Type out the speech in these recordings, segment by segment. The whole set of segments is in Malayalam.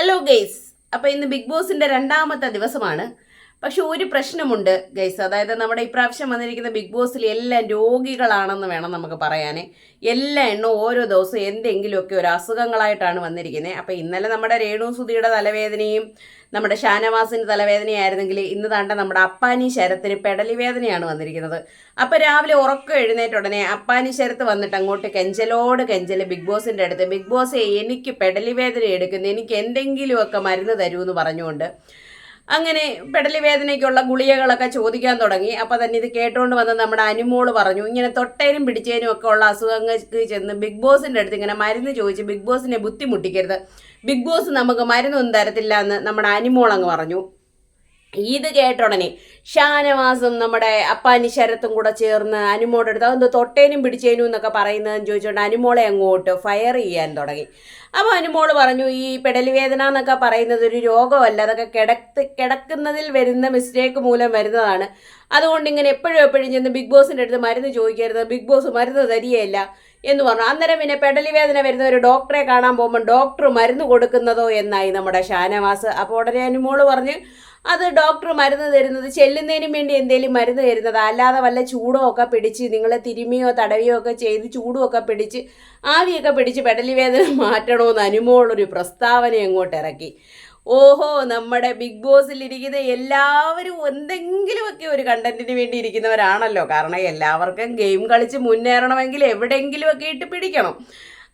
ഹലോ ഗെയ്സ് അപ്പോൾ ഇന്ന് ബിഗ് ബോസിന്റെ രണ്ടാമത്തെ ദിവസമാണ്. പക്ഷെ ഒരു പ്രശ്നമുണ്ട് ഗൈസ്. അതായത് നമ്മുടെ ഇപ്രാവശ്യം വന്നിരിക്കുന്ന ബിഗ് ബോസിൽ എല്ലാം രോഗികളാണെന്ന് വേണം നമുക്ക് പറയാനേ. എല്ലാ എണ്ണവും ഓരോ ദിവസവും എന്തെങ്കിലുമൊക്കെ ഒരു അസുഖങ്ങളായിട്ടാണ് വന്നിരിക്കുന്നത് അപ്പോൾ ഇന്നലെ നമ്മുടെ രേണു സുധിയുടെ തലവേദനയും നമ്മുടെ ഷാനവാസിന്റെ തലവേദനയായിരുന്നെങ്കിൽ ഇന്ന് താണ്ട നമ്മുടെ അപ്പാനി ശരത്തിന് പെടലി വേദനയാണ് വന്നിരിക്കുന്നത്. അപ്പോൾ രാവിലെ ഉറക്കം എഴുന്നേറ്റ ഉടനെ അപ്പാനി ശരത്ത് വന്നിട്ട് അങ്ങോട്ട് കെഞ്ചലോട് കെഞ്ചൽ ബിഗ് ബോസിന്റെ അടുത്ത് ബിഗ് ബോസ് എനിക്ക് പെടലി വേദന എടുക്കുന്നു. എനിക്ക് എന്തെങ്കിലുമൊക്കെ മരുന്ന് തരൂ എന്ന് പറഞ്ഞുകൊണ്ട് അങ്ങനെ പെടലി വേദനയ്ക്കുള്ള ഗുളികകളൊക്കെ ചോദിക്കാൻ തുടങ്ങി. അപ്പോൾ തന്നെ ഇത് കേട്ടുകൊണ്ട് വന്ന് നമ്മുടെ അനുമോൾ പറഞ്ഞു ഇങ്ങനെ തൊട്ടേനും പിടിച്ചേനും ഒക്കെ ഉള്ള അസുഖങ്ങൾക്ക് ചെന്ന് ബിഗ് ബോസിന്റെ അടുത്ത് ഇങ്ങനെ മരുന്ന് ചോദിച്ച് ബിഗ് ബോസിനെ ബുദ്ധിമുട്ടിക്കരുത്. ബിഗ് ബോസ് നമുക്ക് മരുന്നൊന്നും തരത്തില്ല എന്ന് നമ്മുടെ അനുമോൾ അങ്ങ് പറഞ്ഞു ഇത് കേട്ടുടനെ ഷാനവാസും നമ്മുടെ അപ്പാനി ശരത്തും കൂടെ ചേർന്ന് അനുമോടെ അടുത്ത് അതൊന്ന് തൊട്ടേനും പിടിച്ചേനും എന്നൊക്കെ പറയുന്നതെന്ന് ചോദിച്ചുകൊണ്ട് അനുമോളെ അങ്ങോട്ട് ഫയർ ചെയ്യാൻ തുടങ്ങി. അപ്പോൾ അനുമോൾ പറഞ്ഞു ഈ പെടലി വേദന എന്നൊക്കെ പറയുന്നത് ഒരു രോഗമല്ല. അതൊക്കെ കിടത്ത് കിടക്കുന്നതിൽ വരുന്ന മിസ്റ്റേക്ക് മൂലം വരുന്നതാണ്. അതുകൊണ്ട് ഇങ്ങനെ എപ്പോഴും എപ്പോഴും ചെന്ന് ബിഗ് ബോസിന്റെ അടുത്ത് മരുന്ന് ചോദിക്കരുത്. ബിഗ് ബോസ് മരുന്ന് തരികയില്ല. എന്ന് പറഞ്ഞു. അന്നേരം പിന്നെ പെടലി വേദന വരുന്ന ഒരു ഡോക്ടറെ കാണാൻ പോകുമ്പോൾ ഡോക്ടർ മരുന്ന് കൊടുക്കുന്നതോ എന്നായി നമ്മുടെ ഷാനവാസ്. അപ്പോൾ ഉടനെ അനുമോൾ പറഞ്ഞ് അത് ഡോക്ടർ മരുന്ന് തരുന്നത് ചെല്ലുന്നതിന് വേണ്ടി എന്തെങ്കിലും മരുന്ന് തരുന്നത്? അല്ലാതെ വല്ല ചൂടോ ഒക്കെ പിടിച്ച് നിങ്ങളെ തിരുമിയോ തടവിയോ ഒക്കെ ചെയ്ത് ചൂടോ ഒക്കെ പിടിച്ച് ആവിയൊക്കെ പിടിച്ച് പെടലി വേദന മാറ്റണമെന്ന് അനുമോളൊരു പ്രസ്താവന അങ്ങോട്ട് ഇറക്കി. ഓഹോ നമ്മുടെ ബിഗ് ബോസിൽ ഇരിക്കുന്ന എല്ലാവരും എന്തെങ്കിലുമൊക്കെ ഒരു കണ്ടന്റിന് വേണ്ടി ഇരിക്കുന്നവരാണല്ലോ. കാരണം എല്ലാവർക്കും ഗെയിം കളിച്ച് മുന്നേറണമെങ്കിൽ എവിടെയെങ്കിലുമൊക്കെ ഇട്ട് പിടിക്കണം.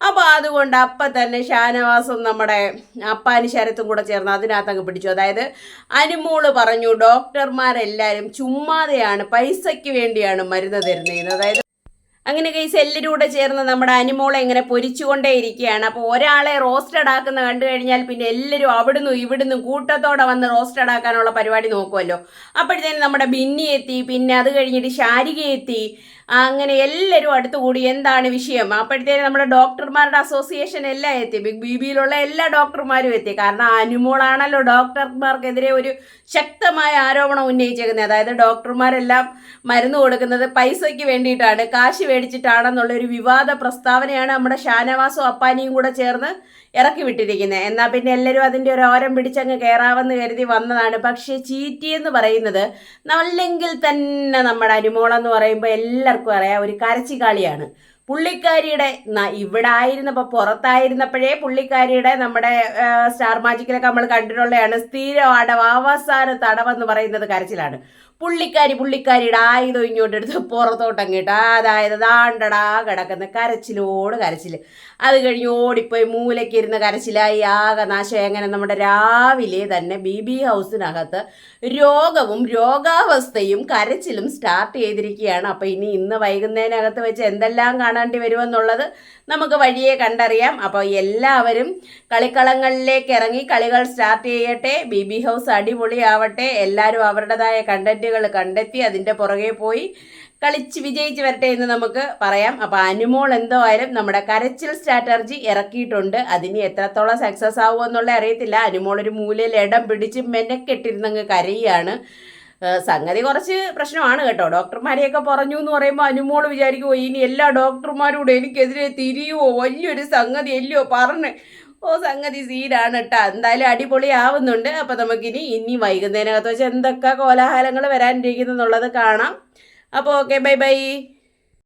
അപ്പോൾ അതുകൊണ്ട് അപ്പം തന്നെ ഷാനവാസും നമ്മുടെ അപ്പാനി ശരത്തും കൂടെ ചേർന്ന് അതിനകത്ത് അങ്ങ് പിടിച്ചു. അതായത് അനുമോൾ പറഞ്ഞു ഡോക്ടർമാരെല്ലാവരും ചുമ്മാതെയാണ് പൈസയ്ക്ക് വേണ്ടിയാണ് മരുന്ന് തരുന്നത് അതായത് അങ്ങനെ കേസ് എല്ലാവരും കൂടെ ചേർന്ന് നമ്മുടെ അനിമോളെ ഇങ്ങനെ പൊരിച്ചുകൊണ്ടേ ഇരിക്കുകയാണ് അപ്പോൾ ഒരാളെ റോസ്റ്റഡ് ആക്കുന്ന കണ്ടു കഴിഞ്ഞാൽ പിന്നെ എല്ലാവരും അവിടുന്ന് ഇവിടുന്ന് കൂട്ടത്തോടെ വന്ന് റോസ്റ്റഡ് ആക്കാനുള്ള പരിപാടി നോക്കുമല്ലോ അപ്പോഴത്തേനും നമ്മുടെ ബിന്നി എത്തി പിന്നെ അത് കഴിഞ്ഞിട്ട് ശാരിക എത്തി. അങ്ങനെ എല്ലാവരും അടുത്തുകൂടി എന്താണ് വിഷയം? അപ്പോഴത്തേനും നമ്മുടെ ഡോക്ടർമാരുടെ അസോസിയേഷൻ എല്ലാം എത്തി. ബിഗ് ബി ബിയിലുള്ള എല്ലാ ഡോക്ടർമാരും എത്തി. കാരണം അനുമോളാണല്ലോ ഡോക്ടർമാർക്കെതിരെ ഒരു ശക്തമായ ആരോപണം ഉന്നയിച്ചേക്കുന്നത്. അതായത് ഡോക്ടർമാരെല്ലാം മരുന്ന് കൊടുക്കുന്നത് പൈസയ്ക്ക് വേണ്ടിയിട്ടാണ്. കാശ് മേടിച്ചിട്ടാണെന്നുള്ള ഒരു വിവാദ പ്രസ്താവനയാണ് നമ്മുടെ ഷാനവാസും അപ്പാനിയും കൂടെ ചേർന്ന് ഇറക്കി വിട്ടിരിക്കുന്നത്. എന്നാൽ പിന്നെ എല്ലാവരും അതിന്റെ ഒരു ഓരം പിടിച്ചങ്ങ് കയറാമെന്ന് കരുതി വന്നതാണ്. പക്ഷേ ചീറ്റി എന്ന് പറയുന്നത് അല്ലെങ്കിൽ തന്നെ നമ്മുടെ അനുമോളെന്ന് പറയുമ്പോൾ എല്ലാവർക്കും അറിയാം ഒരു കരച്ചിക്കാളിയാണ് പുള്ളിക്കാരിയുടെ ഇവിടെ ആയിരുന്നപ്പോൾ പുറത്തായിരുന്നപ്പോഴേ പുള്ളിക്കാരിയുടെ നമ്മുടെ സ്റ്റാർ മാജിക്കിലൊക്കെ നമ്മൾ കണ്ടിട്ടുള്ളതാണ് സ്ഥിരം അടവ് അവസാന തടവെന്ന് പറയുന്നത് കരച്ചിലാണ്. പുള്ളിക്കാരി പുള്ളിക്കാരിയുടെ ആയുധം ഇങ്ങോട്ട് പുറത്തോട്ട് അങ്ങോട്ട് അതായത് ദാണ്ടടാ കിടക്കുന്ന കരച്ചിലോട് കരച്ചിൽ അത് കഴിഞ്ഞ് ഓടിപ്പോയി മൂലയ്ക്ക് ഇരുന്ന് കരച്ചിലായി ആകെ നാശം എങ്ങനെ നമ്മുടെ രാവിലെ തന്നെ ബി ബി ഹൗസിനകത്ത് രോഗവും രോഗാവസ്ഥയും കരച്ചിലും സ്റ്റാർട്ട് ചെയ്തിരിക്കുകയാണ്. അപ്പോൾ ഇനി ഇന്ന് വൈകുന്നതിനകത്ത് വെച്ച് എന്തെല്ലാം കാണേണ്ടി വരുമെന്നുള്ളത് നമുക്ക് വഴിയെ കണ്ടറിയാം. അപ്പോൾ എല്ലാവരും കളിക്കളങ്ങളിലേക്ക് ഇറങ്ങി കളികൾ സ്റ്റാർട്ട് ചെയ്യട്ടെ. ബി ബി ഹൗസ് അടിപൊളിയാവട്ടെ. എല്ലാവരും അവരുടേതായ കണ്ടന്റുകൾ കണ്ടെത്തി അതിന്റെ പുറകെ പോയി കളിച്ച് വിജയിച്ച് വരട്ടെ എന്ന് നമുക്ക് പറയാം. അപ്പോൾ അനുമോൾ എന്തോ ആയാലും നമ്മുടെ കരച്ചിൽ സ്ട്രാറ്റർജി ഇറക്കിയിട്ടുണ്ട്. അതിന് എത്രത്തോളം സക്സസ് ആവുമെന്നുള്ള അറിയത്തില്ല. അനുമോൾ ഒരു മൂലയിൽ ഇടം പിടിച്ച് മെനക്കെട്ടിരുന്നങ്ങ് കരയാണ്. സംഗതി കുറച്ച് പ്രശ്നമാണ് കേട്ടോ. ഡോക്ടർമാരെയൊക്കെ പറഞ്ഞു എന്ന് പറയുമ്പോൾ അനുമോൾ വിചാരിക്കുമോ ഇനി എല്ലാ ഡോക്ടർമാരും കൂടെ എനിക്കെതിരെ തിരിയുമോ വലിയൊരു സംഗതി അല്ലയോ പറഞ്ഞ്. ഓ സംഗതി സീനാണ് കേട്ടോ. എന്തായാലും അടിപൊളി ആവുന്നുണ്ട് അപ്പോൾ നമുക്കിനി ഇനി വൈകുന്നേരത്ത് വെച്ച് എന്തൊക്കെ കോലാഹലങ്ങൾ വരാനിരിക്കുന്നു എന്നുള്ളത് കാണാം. അപ്പോൾ ഓക്കെ ബൈ ബൈ